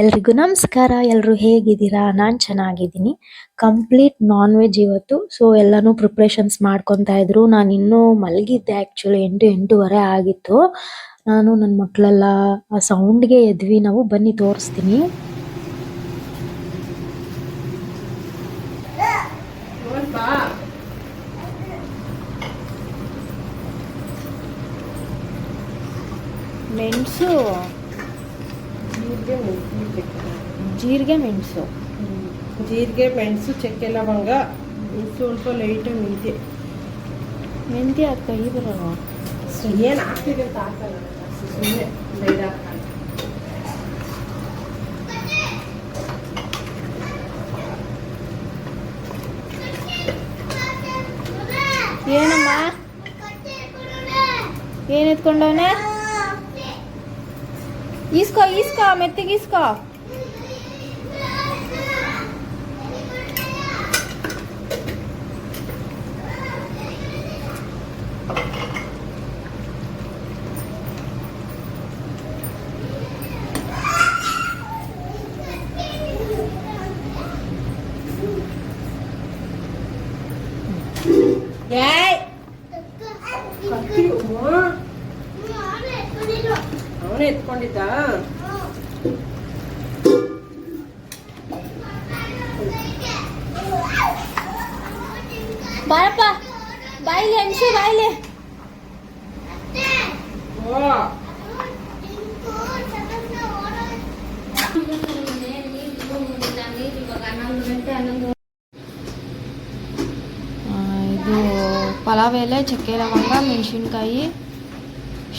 ಎಲ್ರಿಗೂ ನಮಸ್ಕಾರ ಎಲ್ಲರೂ ಹೇಗಿದ್ದೀರಾ? ನಾನು ಚೆನ್ನಾಗಿದ್ದೀನಿ. ಕಂಪ್ಲೀಟ್ ನಾನ್ ವೆಜ್ ಇವತ್ತು. ಸೊ ಎಲ್ಲಾನು ಪ್ರಿಪ್ರೇಷನ್ಸ್ ಮಾಡ್ಕೊತಾ ಇದ್ರು. ನಾನು ಇನ್ನೂ ಮಲಗಿದ್ದೆ ಆ್ಯಕ್ಚುಲಿ ಎಂಟು, ಎಂಟೂವರೆ ಆಗಿತ್ತು. ನಾನು ನನ್ನ ಮಕ್ಕಳೆಲ್ಲ ಆ ಸೌಂಡ್ಗೆ ಎದ್ವಿ. ನಾವು ಬನ್ನಿ, ತೋರಿಸ್ತೀನಿ. ಮೆಣಸು. ಜೀರಿಗೆ ಮೆಣಸು ಜೀರಿಗೆ ಮೆಣಸು. ಚಕ್ಕೆ ಲವಂಗ ಸ್ವಲ್ಪ ಲೈಟ್ ಮೆಂತ್ಯ. ಮೆಂತ್ಯ ಕೈ ಬರಲ್ವಾ ಏನು ಹಾಕ್ತಿದೆ ಅಂತ ಹಾಕಲ್ಲ ಸುಮ್ಮನೆ ಲೈಟ್ ಹಾಕಲ್ಲ ಏನಮ್ಮ? ಏನ್ ಎತ್ಕೊಂಡವನೆ? इसका इसका मैं तो इसका। ಬಾರಪ್ಪ ಬಾಯಿಲೆ ಅನ್ಸು ಬಾಯಿಲೆ ಓ ಇದು ಪಲಾವ್ ಎಲೆ ಚಕ್ಕೆ ಲವಂಗ ಮೆಣಸಿನ್ಕಾಯಿ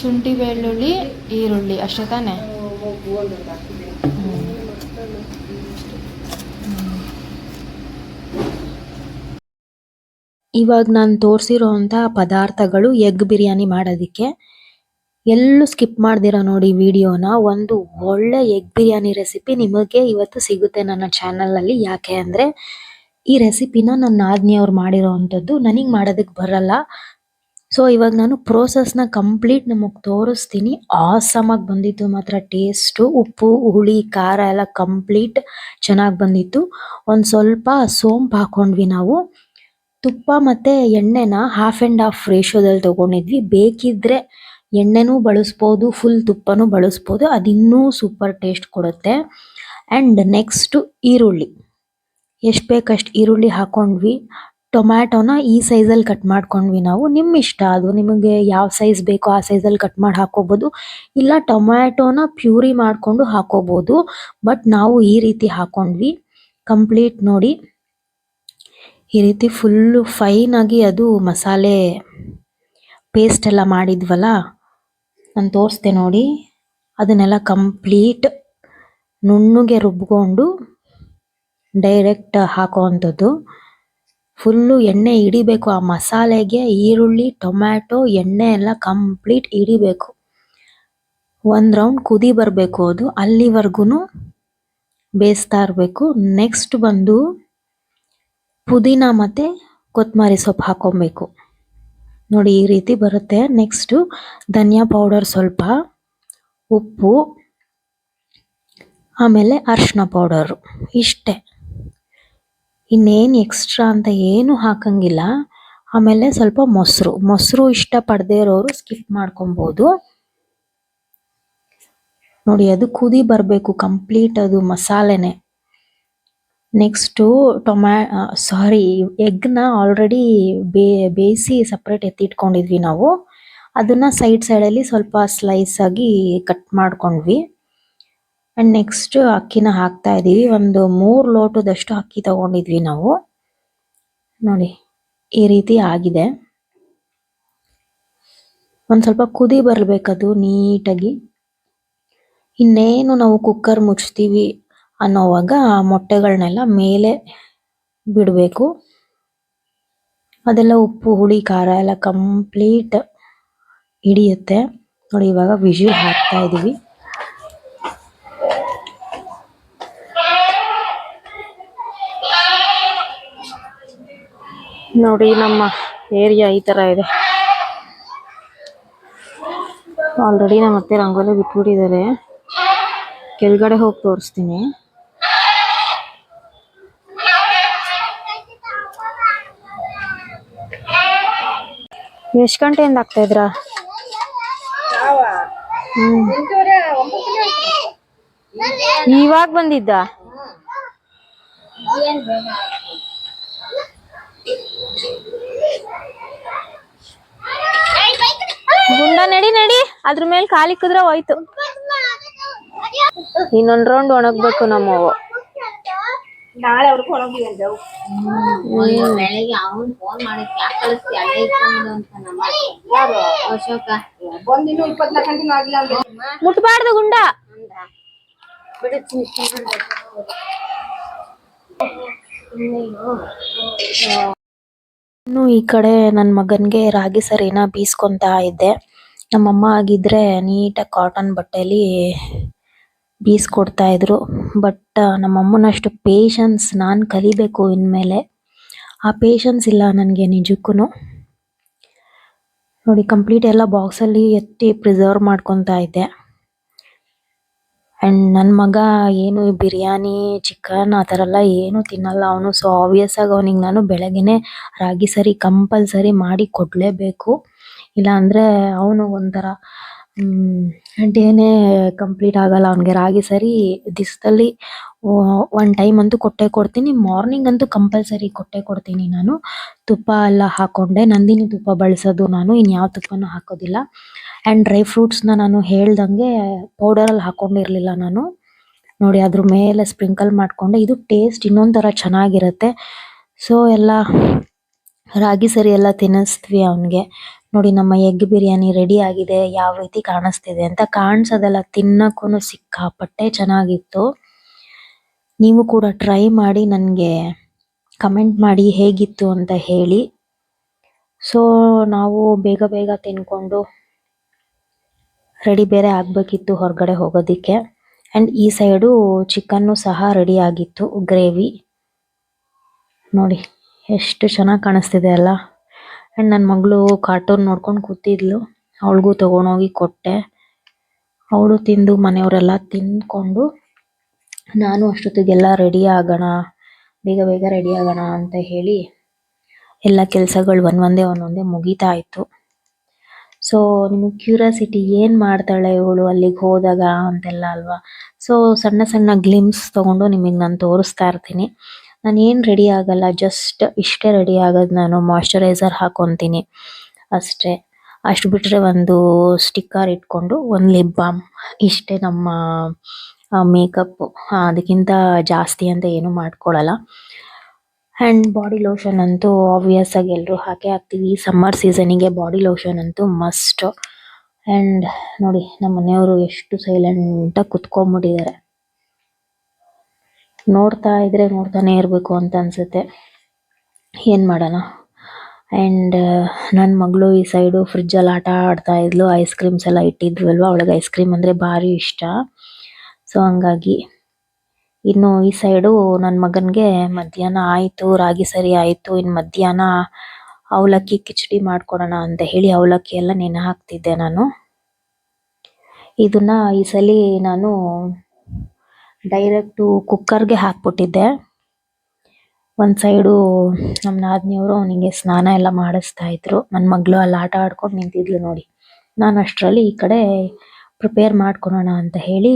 ಶುಂಠಿ ಬೆಳ್ಳುಳ್ಳಿ ಈರುಳ್ಳಿ ಅಷ್ಟೇ ತಾನೆ ಇವಾಗ ನಾನು ತೋರಿಸಿರೋಂಥ ಪದಾರ್ಥಗಳು ಎಗ್ ಬಿರಿಯಾನಿ ಮಾಡೋದಕ್ಕೆ ಎಲ್ಲೂ ಸ್ಕಿಪ್ ಮಾಡ್ದಿರೋ ನೋಡಿ ವಿಡಿಯೋನ, ಒಂದು ಒಳ್ಳೆ ಎಗ್ ಬಿರಿಯಾನಿ ರೆಸಿಪಿ ನಿಮಗೆ ಇವತ್ತು ಸಿಗುತ್ತೆ ನನ್ನ ಚಾನಲಲ್ಲಿ. ಯಾಕೆ ಅಂದರೆ ಈ ರೆಸಿಪಿನ ನನ್ನ ನಾದ್ನಿಯವ್ರು ಮಾಡಿರೋ ಅಂಥದ್ದು ನನಗೆ ಮಾಡೋದಕ್ಕೆ ಬರಲ್ಲ. ಸೊ ಇವಾಗ ನಾನು ಪ್ರೋಸೆಸ್ನ ಕಂಪ್ಲೀಟ್ ನಮಗೆ ತೋರಿಸ್ತೀನಿ. ಆಸಮಾಗಿ ಬಂದಿತ್ತು ಮಾತ್ರ ಟೇಸ್ಟು. ಉಪ್ಪು, ಹುಳಿ, ಖಾರ ಎಲ್ಲ ಕಂಪ್ಲೀಟ್ ಚೆನ್ನಾಗಿ ಬಂದಿತ್ತು. ಒಂದು ಸ್ವಲ್ಪ ಸೋಂಪು ಹಾಕೊಂಡ್ವಿ ನಾವು. ತುಪ್ಪ ಮತ್ತೆ ಎಣ್ಣೆನ ಹಾಫ್ ಆ್ಯಂಡ್ ಹಾಫ್ ರೇಷೋದಲ್ಲಿ ತೊಗೊಂಡಿದ್ವಿ. ಬೇಕಿದ್ರೆ ಎಣ್ಣೆನೂ ಬಳಸ್ಬೋದು ಫುಲ್ ತುಪ್ಪನೂ ಬಳಸ್ಬೋದು. ಅದಿನ್ನೂ ಸೂಪರ್ ಟೇಸ್ಟ್ ಕೊಡುತ್ತೆ. ಆ್ಯಂಡ್ ನೆಕ್ಸ್ಟು ಈರುಳ್ಳಿ. ಎಷ್ಟು ಬೇಕಷ್ಟು ಈರುಳ್ಳಿ ಹಾಕೊಂಡ್ವಿ. ಟೊಮ್ಯಾಟೊನ ಈ ಸೈಜಲ್ಲಿ ಕಟ್ ಮಾಡ್ಕೊಂಡ್ವಿ ನಾವು. ನಿಮ್ಮ ಇಷ್ಟ ಅದು ನಿಮಗೆ ಯಾವ ಸೈಜ್ ಬೇಕೋ ಆ ಸೈಜಲ್ಲಿ ಕಟ್ ಮಾಡಿ ಹಾಕೋಬೋದು ಇಲ್ಲ ಟೊಮ್ಯಾಟೊನ ಪ್ಯೂರಿ ಮಾಡಿಕೊಂಡು ಹಾಕೋಬೋದು ಬಟ್ ನಾವು ಈ ರೀತಿ ಹಾಕೊಂಡ್ವಿ. ಕಂಪ್ಲೀಟ್ ನೋಡಿ. ಈ ರೀತಿ ಫುಲ್ಲು ಫೈನಾಗಿ ಅದು ಮಸಾಲೆ ಪೇಸ್ಟ್ ಎಲ್ಲ ಮಾಡಿದ್ವಲ್ಲ, ನಾನು ತೋರಿಸ್ದೆ ನೋಡಿ. ಅದನ್ನೆಲ್ಲ ಕಂಪ್ಲೀಟ್ ನುಣ್ಣಗೆ ರುಬ್ಕೊಂಡು ಡೈರೆಕ್ಟ್ ಹಾಕೋವಂಥದ್ದು. ಫುಲ್ಲು ಎಣ್ಣೆ ಹಿಡಿಬೇಕು, ಆ ಮಸಾಲೆಗೆ ಈರುಳ್ಳಿ, ಟೊಮ್ಯಾಟೊ, ಎಣ್ಣೆ ಎಲ್ಲ ಕಂಪ್ಲೀಟ್ ಹಿಡಿಬೇಕು. ಒಂದು ರೌಂಡ್ ಕುದಿ ಬರಬೇಕು ಅದು ಅಲ್ಲಿವರೆಗೂ ಬೇಯಿಸ್ತಾ ಇರಬೇಕು. ನೆಕ್ಸ್ಟ್ ಬಂದು ಪುದೀನ ಮತ್ತು ಕೊತ್ತಂಬರಿ ಸೊಪ್ಪು ಹಾಕೊಬೇಕು. ನೋಡಿ ಈ ರೀತಿ ಬರುತ್ತೆ. ನೆಕ್ಸ್ಟು ಧನಿಯಾ ಪೌಡರ್ ಸ್ವಲ್ಪ, ಉಪ್ಪು, ಆಮೇಲೆ ಅರಿಶಿನ ಪೌಡರು ಇಷ್ಟೇ. ಇನ್ನೇನು ಎಕ್ಸ್ಟ್ರಾ ಅಂತ ಏನು ಹಾಕಂಗಿಲ್ಲ. ಆಮೇಲೆ ಸ್ವಲ್ಪ ಮೊಸರು ಮೊಸರು ಇಷ್ಟಪಡದೇ ಇರೋರು ಸ್ಕಿಪ್ ಮಾಡ್ಕೊಬೋದು. ನೋಡಿ ಅದು ಕುದಿ ಬರಬೇಕು ಕಂಪ್ಲೀಟ್ ಅದು ಮಸಾಲೆನೆ. ನೆಕ್ಸ್ಟು ಟೊಮ್ಯಾ ಸಾರಿ ಎಗ್ನ ಆಲ್ರೆಡಿ ಬೇ, ಬೇಯಿಸಿ ಸಪ್ರೇಟ್ ಎತ್ತಿಟ್ಕೊಂಡಿದ್ವಿ ನಾವು. ಅದನ್ನ ಸೈಡ್ ಸೈಡಲ್ಲಿ ಸ್ವಲ್ಪ ಸ್ಲೈಸ್ ಆಗಿ ಕಟ್ ಮಾಡ್ಕೊಂಡ್ವಿ. ಆ್ಯಂಡ್ ನೆಕ್ಸ್ಟ್ ಅಕ್ಕಿನ ಹಾಕ್ತಾ ಇದ್ದೀವಿ ಒಂದು ಮೂರು ಲೋಟದಷ್ಟು ಅಕ್ಕಿ ತಗೊಂಡಿದ್ವಿ ನಾವು. ನೋಡಿ, ಈ ರೀತಿ ಆಗಿದೆ. ಒಂದು ಸ್ವಲ್ಪ ಕುದಿ ಬರಬೇಕದು ನೀಟಾಗಿ. ಇನ್ನೇನು ನಾವು ಕುಕ್ಕರ್ ಮುಚ್ತೀವಿ. ಅನ್ನೋವಾಗ ಆ ಮೊಟ್ಟೆಗಳನ್ನೆಲ್ಲ ಮೇಲೆ ಬಿಡಬೇಕು. ಅದೆಲ್ಲ ಉಪ್ಪು, ಹುಳಿ, ಖಾರ ಎಲ್ಲ ಕಂಪ್ಲೀಟ್ ಹಿಡಿಯುತ್ತೆ. ನೋಡಿ, ಇವಾಗ ವಿಜಿಲ್ ಹಾಕ್ತಾ ಇದ್ದೀವಿ ನೋಡಿ, ನಮ್ಮ ಏರಿಯಾ ಈ ತರ ಇದೆ. ಆಲ್ರೆಡಿ ನಮ್ಮ ಅತ್ತೆ ರಂಗೋಲಿ ಬಿಟ್ಬಿಟ್ಟಿದ್ದಾರೆ. ಕೆಳಗಡೆ ಹೋಗಿ ತೋರಿಸ್ತೀನಿ. ಎಷ್ಟು ಗಂಟೆಯಿಂದ ಆಗ್ತಾ ಇದ್ರ? ಇವಾಗ ಬಂದಿದ್ದ? ಗುಂಡ ನಡಿ ನಡಿ. ಅದ್ರ ಮೇಲೆ ಕಾಲಿಕ್ಕಿದ್ರೆ ಹೋಯ್ತು. ಇನ್ನೊಂದ್ ರೌಂಡ್ ಒಣಗ್ಬೇಕು ನಮ್ಮವು ನಾಳೆ ಅವ್ರಿಗೆ ಹೊರಗಿ ಅಂತ ಬೆಳಗ್ಗೆ ಅವನ್ ಫೋನ್ ಮಾಡಿ ಯಾಕೆ ಕಳಿಸ್ತಿ? ಅಲ್ಲೇ ಇಟ್ಕೊಂಡು ಅಂತ ನಮ್ಮ ಯಾರು? ಅಶೋಕ? ಬಂದಿನ್ನು ಇಪ್ಪತ್ನಾಲ್ಕು ಗಂಟೆ ಆಗಿಲ್ಲ ಅಂದ್ರೆ ಮುಟ್ಬಾರ್ದು ಗುಂಡ. ಇನ್ನು ಈ ಕಡೆ ನನ್ನ ಮಗನಿಗೆ ರಾಗಿ ಸರಿನ ಬೀಸ್ಕೊಂತಾ ಇದ್ದೆ. ನಮ್ಮಮ್ಮ ಆಗಿದ್ರೆ ನೀಟಾಗಿ ಕಾಟನ್ ಬಟ್ಟೆಲಿ ಬೀಸ್ಕೊಡ್ತಾ ಇದ್ರು. ಬಟ್ ನಮ್ಮ ಅಮ್ಮನ ಅಷ್ಟು ಪೇಷನ್ಸ್ ನಾನು ಕಲಿಬೇಕು ಇನ್ಮೇಲೆ. ಆ ಪೇಷನ್ಸ್ ಇಲ್ಲ ನನಗೆ ನಿಜಕ್ಕೂ ನೋಡಿ ಕಂಪ್ಲೀಟ್ ಎಲ್ಲ ಬಾಕ್ಸಲ್ಲಿ ಎತ್ತಿ ಪ್ರಿಸರ್ವ್ ಮಾಡ್ಕೊತಾ ಇದ್ದೆ. ಆ್ಯಂಡ್ ನನ್ನ ಮಗ ಏನು ಬಿರಿಯಾನಿ ಚಿಕನ್ ಆ ಥರ ಎಲ್ಲ ಏನೂ ತಿನ್ನಲ್ಲ. ಅವನು ಸೊ ಆಬ್ವಿಯಸ್ ಆಗಿ ಅವನಿಗೆ ನಾನು ಬೆಳಗ್ಗೆ ರಾಗಿ ಸರಿ ಕಂಪಲ್ಸರಿ ಮಾಡಿ ಕೊಡಲೇಬೇಕು. ಇಲ್ಲಾಂದರೆ ಅವನು ಒಂಥರ ಡೇನೇ ಕಂಪ್ಲೀಟ್ ಆಗಲ್ಲ, ಅವನಿಗೆ ರಾಗಿ ಸರಿ ದಿವಸದಲ್ಲಿ ಒನ್ ಟೈಮ್ ಅಂತೂ ಕೊಟ್ಟೆ ಕೊಡ್ತೀನಿ ಮಾರ್ನಿಂಗ್ ಅಂತೂ ಕಂಪಲ್ಸರಿ ಕೊಟ್ಟೆ ಕೊಡ್ತೀನಿ ನಾನು. ತುಪ್ಪ ಎಲ್ಲ ಹಾಕೊಂಡೆ, ನಂದಿನಿ ತುಪ್ಪ ಬಳಸೋದು ನಾನು ಇನ್ಯಾವ ತುಪ್ಪನೂ ಹಾಕೋದಿಲ್ಲ. ಆ್ಯಂಡ್ ಡ್ರೈ ಫ್ರೂಟ್ಸ್ನ ನಾನು ಹೇಳ್ದಂಗೆ ಪೌಡರಲ್ಲಿ ಹಾಕೊಂಡಿರಲಿಲ್ಲ ನಾನು. ನೋಡಿ, ಅದ್ರ ಮೇಲೆ ಸ್ಪ್ರಿಂಕಲ್ ಮಾಡಿಕೊಂಡೆ, ಇದು ಟೇಸ್ಟ್ ಇನ್ನೊಂದು ಥರ ಚೆನ್ನಾಗಿರುತ್ತೆ. ಸೊ ಎಲ್ಲ ರಾಗಿ ಸರಿ ಎಲ್ಲ ತಿನ್ನಿಸ್ತೀವಿ ಅವ್ನಿಗೆ. ನೋಡಿ ನಮ್ಮ ಎಗ್ ಬಿರಿಯಾನಿ ರೆಡಿ ಆಗಿದೆ, ಯಾವ ರೀತಿ ಕಾಣಿಸ್ತಿದೆ ಅಂತ ಕಾಣಿಸೋದೆಲ್ಲ ತಿನ್ನಕ್ಕೂ ಸಿಕ್ಕಾಪಟ್ಟೆ ಚೆನ್ನಾಗಿತ್ತು. ನೀವು ಕೂಡ ಟ್ರೈ ಮಾಡಿ ನನಗೆ ಕಮೆಂಟ್ ಮಾಡಿ ಹೇಗಿತ್ತು ಅಂತ ಹೇಳಿ. ಸೊ ನಾವು ಬೇಗ ಬೇಗ ತಿನ್ಕೊಂಡು ರೆಡಿ ಬೇರೆ ಆಗಬೇಕಿತ್ತು ಹೊರಗಡೆ ಹೋಗೋದಕ್ಕೆ. ಆ್ಯಂಡ್ ಈ ಸೈಡು ಚಿಕನ್ನು ಸಹ ರೆಡಿ ಆಗಿತ್ತು ಗ್ರೇವಿ ನೋಡಿ. ಎಷ್ಟು ಚೆನ್ನಾಗಿ ಕಾಣಿಸ್ತಿದೆ ಅಲ್ಲ. ಆ್ಯಂಡ್ ನನ್ನ ಮಗಳು ಕಾರ್ಟೂನ್ ನೋಡ್ಕೊಂಡು ಕೂತಿದ್ಲು. ಅವಳಿಗೂ ತೊಗೊಂಡೋಗಿ ಕೊಟ್ಟೆ. ಅವಳು ತಿಂದು ಮನೆಯವರೆಲ್ಲ ತಿಂದ್ಕೊಂಡು, ನಾನು ಅಷ್ಟೊತ್ತಿಗೆಲ್ಲ ರೆಡಿ ಆಗೋಣ, ಬೇಗ ಬೇಗ ರೆಡಿ ಆಗೋಣ ಅಂತ ಹೇಳಿ ಎಲ್ಲ ಕೆಲಸಗಳು ಒಂದೊಂದೇ ಒಂದೊಂದೇ ಮುಗೀತಾ ಇತ್ತು. ಸೊ ನಿಮಗೆ ಕ್ಯೂರಿಯಾಸಿಟಿ ಏನು ಮಾಡ್ತಾಳೆ ಇವಳು ಅಲ್ಲಿಗೆ ಹೋದಾಗ ಅಂತೆಲ್ಲ ಅಲ್ವಾ? ಸೊ ಸಣ್ಣ ಸಣ್ಣ ಗ್ಲಿಮ್ಸ್ ತೊಗೊಂಡು ನಿಮಗೆ ನಾನು ತೋರಿಸ್ತಾ ಇರ್ತೀನಿ. ನಾನು ಏನು ರೆಡಿ ಆಗಲ್ಲ ಜಸ್ಟ್ ಇಷ್ಟೇ ರೆಡಿ ಆಗೋದು ನಾನು ಮಾಯ್ಶ್ಚರೈಸರ್ ಹಾಕೊತೀನಿ. ಅಷ್ಟೇ. ಅಷ್ಟು ಬಿಟ್ಟರೆ ಒಂದು ಸ್ಟಿಕ್ಕರ್ ಇಟ್ಕೊಂಡು ಒಂದು ಲಿಪ್ ಬಾಮ್ ಇಷ್ಟೇ ನಮ್ಮ ಮೇಕಪ್ ಅದಕ್ಕಿಂತ ಜಾಸ್ತಿ ಅಂತ ಏನು ಮಾಡ್ಕೊಳ್ಳಲ್ಲ ಆ್ಯಂಡ್ ಬಾಡಿ ಲೋಷನ್ ಅಂತೂ ಆಬ್ವಿಯಸ್ ಆಗಿ ಎಲ್ಲರೂ ಹಾಕೇ ಹಾಕ್ತೀವಿ. ಸಮ್ಮರ್ ಸೀಸನಿಗೆ ಬಾಡಿ ಲೋಷನ್ ಅಂತೂ ಮಸ್ಟ್ ಆ್ಯಂಡ್ ನೋಡಿ ನಮ್ಮ ಮನೆಯವರು ಎಷ್ಟು ಸೈಲೆಂಟಾಗಿ ಕುತ್ಕೊಂಡ್ಬಿಟ್ಟಿದ್ದಾರೆ. ನೋಡ್ತಾ ಇದ್ರೆ ನೋಡ್ತಾನೆ ಇರಬೇಕು ಅಂತ ಅನ್ಸುತ್ತೆ. ಏನು ಮಾಡೋಣ? ಆ್ಯಂಡ್ ನನ್ನ ಮಗಳು ಈ ಸೈಡು ಫ್ರಿಜ್ಜಲ್ಲಿ ಆಟ ಆಡ್ತಾ ಇದ್ಲು. ಐಸ್ ಕ್ರೀಮ್ಸ್ ಎಲ್ಲ ಇಟ್ಟಿದ್ವಲ್ವ? ಅವಳಿಗೆ ಐಸ್ ಕ್ರೀಮ್ ಅಂದರೆ ಭಾರಿ ಇಷ್ಟ. ಸೊ ಹಂಗಾಗಿ ಇನ್ನು ಈ ಸೈಡು ನನ್ನ ಮಗನಿಗೆ ಮಧ್ಯಾಹ್ನ ಆಯಿತು, ರಾಗಿ ಸರಿ ಆಯಿತು. ಇನ್ನು ಮಧ್ಯಾಹ್ನ ಅವಲಕ್ಕಿ ಕಿಚಡಿ ಮಾಡ್ಕೊಡೋಣ ಅಂತ ಹೇಳಿ ಅವಲಕ್ಕಿ ಎಲ್ಲ ನೆನೆ ಹಾಕ್ತಿದ್ದೆ ನಾನು. ಇದನ್ನ ಈ ಸಲ ನಾನು ಡೈರೆಕ್ಟು ಕುಕ್ಕರ್ಗೆ ಹಾಕ್ಬಿಟ್ಟಿದ್ದೆ. ಒಂದು ಸೈಡು ನಮ್ಮ ನಾದಿನಿಯವರು ಅವನಿಗೆ ಸ್ನಾನ ಎಲ್ಲ ಮಾಡಿಸ್ತಾ ಇದ್ರು. ನನ್ನ ಮಗಳು ಅಲ್ಲಿ ಆಟ ಆಡ್ಕೊಂಡು ನಿಂತಿದ್ಲು ನೋಡಿ. ನಾನು ಅಷ್ಟರಲ್ಲಿ ಈ ಕಡೆ ಪ್ರಿಪೇರ್ ಮಾಡ್ಕೊಳೋಣ ಅಂತ ಹೇಳಿ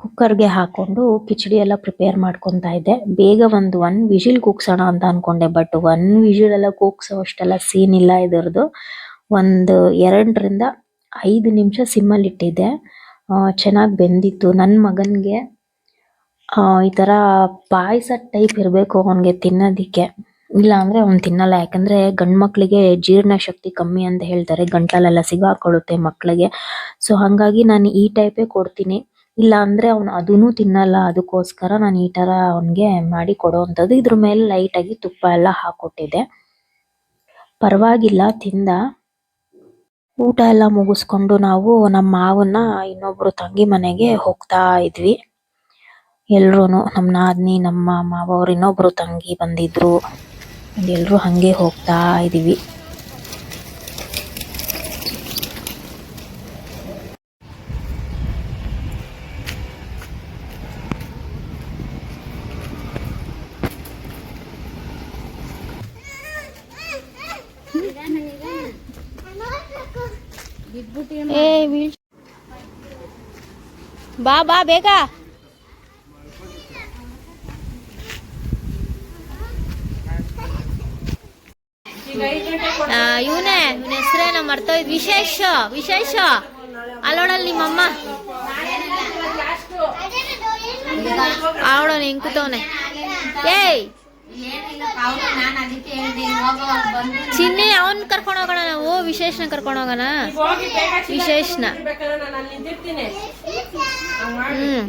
ಕುಕ್ಕರ್ಗೆ ಹಾಕೊಂಡು ಕಿಚಡಿ ಎಲ್ಲ ಪ್ರಿಪೇರ್ ಮಾಡ್ಕೊತಾ ಇದ್ದೆ. ಬೇಗ ಒಂದು ಒನ್ ವಿಜಿಲ್ ಕೂಗ್ಸೋಣ ಅಂತ ಅನ್ಕೊಂಡೆ ಬಟ್ ಒನ್ ವಿಜಿಲ್ ಎಲ್ಲ ಕೂಗ್ಸೋ ಅಷ್ಟೆಲ್ಲ ಸೀನ್ ಇಲ್ಲ ಇದರದು ಒಂದು ಎರಡರಿಂದ ಐದು ನಿಮಿಷ ಸಿಮ್ಮಲ್ಲಿ ಇಟ್ಟಿದ್ದೆ. ಚೆನ್ನಾಗಿ ಬೆಂದಿತ್ತು. ನನ್ನ ಮಗನಿಗೆ ಈ ಥರ ಪಾಯಸ ಟೈಪ್ ಇರಬೇಕು ಅವನಿಗೆ ತಿನ್ನೋದಿಕ್ಕೆ. ಇಲ್ಲ ಅಂದರೆ ಅವ್ನು ತಿನ್ನಲ್ಲ. ಯಾಕಂದರೆ ಗಂಡು ಮಕ್ಕಳಿಗೆ ಜೀರ್ಣ ಶಕ್ತಿ ಕಮ್ಮಿ ಅಂತ ಹೇಳ್ತಾರೆ. ಗಂಟಲೆಲ್ಲ ಸಿಗಾಕೊಳ್ಳುತ್ತೆ ಮಕ್ಕಳಿಗೆ ಸೊ ಹಾಗಾಗಿ ನಾನು ಈ ಟೈಪೇ ಕೊಡ್ತೀನಿ. ಇಲ್ಲ ಅಂದರೆ ಅವನು ಅದೂ ತಿನ್ನಲ್ಲ. ಅದಕ್ಕೋಸ್ಕರ ನಾನು ಈ ಥರ ಅವನಿಗೆ ಮಾಡಿ ಕೊಡೋವಂಥದ್ದು ಇದ್ರ ಮೇಲೆ ಲೈಟಾಗಿ ತುಪ್ಪ ಎಲ್ಲ ಹಾಕ್ಕೊಟ್ಟಿದ್ದೆ ಪರವಾಗಿಲ್ಲ, ತಿಂದ. ಊಟ ಎಲ್ಲ ಮುಗಿಸ್ಕೊಂಡು ನಾವು ನಮ್ಮ ಮಾವನ್ನ ಇನ್ನೊಬ್ರು ತಂಗಿ ಮನೆಗೆ ಹೋಗ್ತಾ ಇದ್ವಿ. ಎಲ್ರೂನು ನಮ್ಮ ನಾದಿನಿ, ನಮ್ಮ ಮಾವವ್ರು ಇನ್ನೊಬ್ರು ತಂಗಿ ಬಂದಿದ್ರು. ಎಲ್ರು ಹಂಗೆ ಹೋಗ್ತಾ ಇದೀವಿ ಏ ವೀಲ್ ಬಾ ಬಾ ಬೇಗ. ಇವನೇ ಇವನ ಹೆಸರೇನ ಮರ್ತೋಯ್ತು ವಿಶೇಷ ವಿಶೇಷ. ಅಲ್ಲೋಡಲ್ ನಿಮ್ಮಮ್ಮ. ಅವಳ ಹೆಂಗ್ ಕೂತವನೆ. ಏಯ್ ಚಿನ್ನಿ ಅವನ್ ಕರ್ಕೊಂಡು ಹೋಗೋಣ ನಾವು ವಿಶೇಷನ ಕರ್ಕೊಂಡು ಹೋಗೋಣ? ಹೋಗಿ ಬೇಗ ವಿಶೇಷನ. ಹ್ಮ್.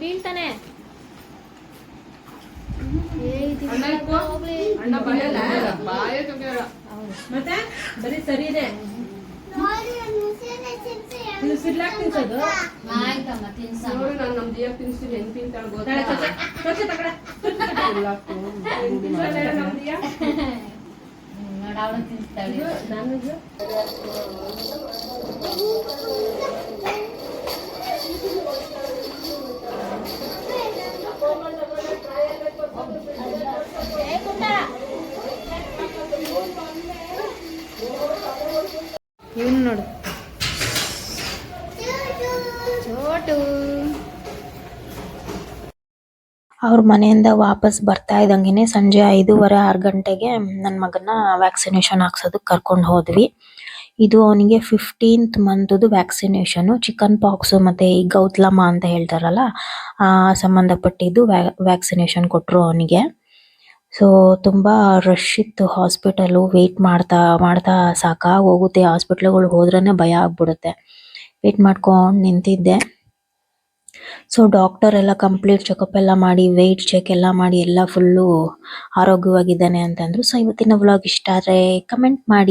ಬೀಳ್ತಾನೆ? ಮತ್ತೆ? ಬರೀ ಸರಿನೇ ಇದು ಸಿರ್ಲಾಕ್ ತಿನ್ಸೋದು ಆಯ್ತಮ್ಮ ತಿನ್ಸ ನೋಡು ನಾನು ನಮ್ಮ ದಿಯಕ್ ತಿನ್ಸಿಲ್ಲ ಹೆಂಗ್ ತಿಂತಾಳ ಗೊತ್ತಾ ತಗೊಳ್ಳಿ, ತಗೊಳ್ಳಿ. ಸಿರ್ಲಾಕು. ಹೆಂಗ್ ತಿಂತಾಳೆ ಹೇಳು ನಮ್ ದಿಯ? ನೋಡ ಅವಳು ತಿನ್ಸ್ತಾಳೆ ಇದು ನಾನಿದು ಇವನು ನೋಡು. ಚೋಟು. ಅವ್ರ ಮನೆಯಿಂದ ವಾಪಸ್ ಬರ್ತಾ ಇದ್ದಂಗೆನೆ ಸಂಜೆ ಐದೂವರೆ, ಆರು ಗಂಟೆಗೆ ನನ್ನ ಮಗನ ವ್ಯಾಕ್ಸಿನೇಷನ್ ಹಾಕ್ಸೋದಕ್ಕೆ ಕರ್ಕೊಂಡು ಹೋದ್ವಿ. ಇದು ಅವನಿಗೆ ಫಿಫ್ಟೀನ್ತ್ ಮಂತದ್ದು ವ್ಯಾಕ್ಸಿನೇಷನು ಚಿಕನ್ ಪಾಕ್ಸು ಮತ್ತು ಈ ಗೌತ್ಲಮ್ಮ ಅಂತ ಹೇಳ್ತಾರಲ್ಲ, ಆ ಸಂಬಂಧಪಟ್ಟಿದ್ದು ವ್ಯಾಕ್ಸಿನೇಷನ್ ಕೊಟ್ಟರು ಅವನಿಗೆ. ಸೊ ತುಂಬಾ ರಶ್ ಇತ್ತು ಹಾಸ್ಪಿಟಲ್ ವೇಟ್ ಮಾಡ್ತಾ ಮಾಡ್ತಾ ಸಾಕಾಗಿ ಹೋಗುತ್ತೆ ಹಾಸ್ಪಿಟ್ಲ್ಗಳಿಗೆ ಹೋದ್ರೇನೆ ಭಯ ಆಗ್ಬಿಡುತ್ತೆ. ವೇಟ್ ಮಾಡ್ಕೊಂಡು ನಿಂತಿದ್ದೆ. ಸೊ ಡಾಕ್ಟರ್ ಎಲ್ಲ ಕಂಪ್ಲೀಟ್ ಚೆಕಪ್ ಎಲ್ಲ ಮಾಡಿ ವೆಯ್ಟ್ ಚೆಕ್ ಎಲ್ಲ ಮಾಡಿ, ಎಲ್ಲ ಫುಲ್ಲು ಆರೋಗ್ಯವಾಗಿದ್ದಾನೆ ಅಂತಂದ್ರು. ಸೊ ಇವತ್ತಿನ ವ್ಲಾಗ್ ಇಷ್ಟ ಆದರೆ ಕಮೆಂಟ್ ಮಾಡಿ.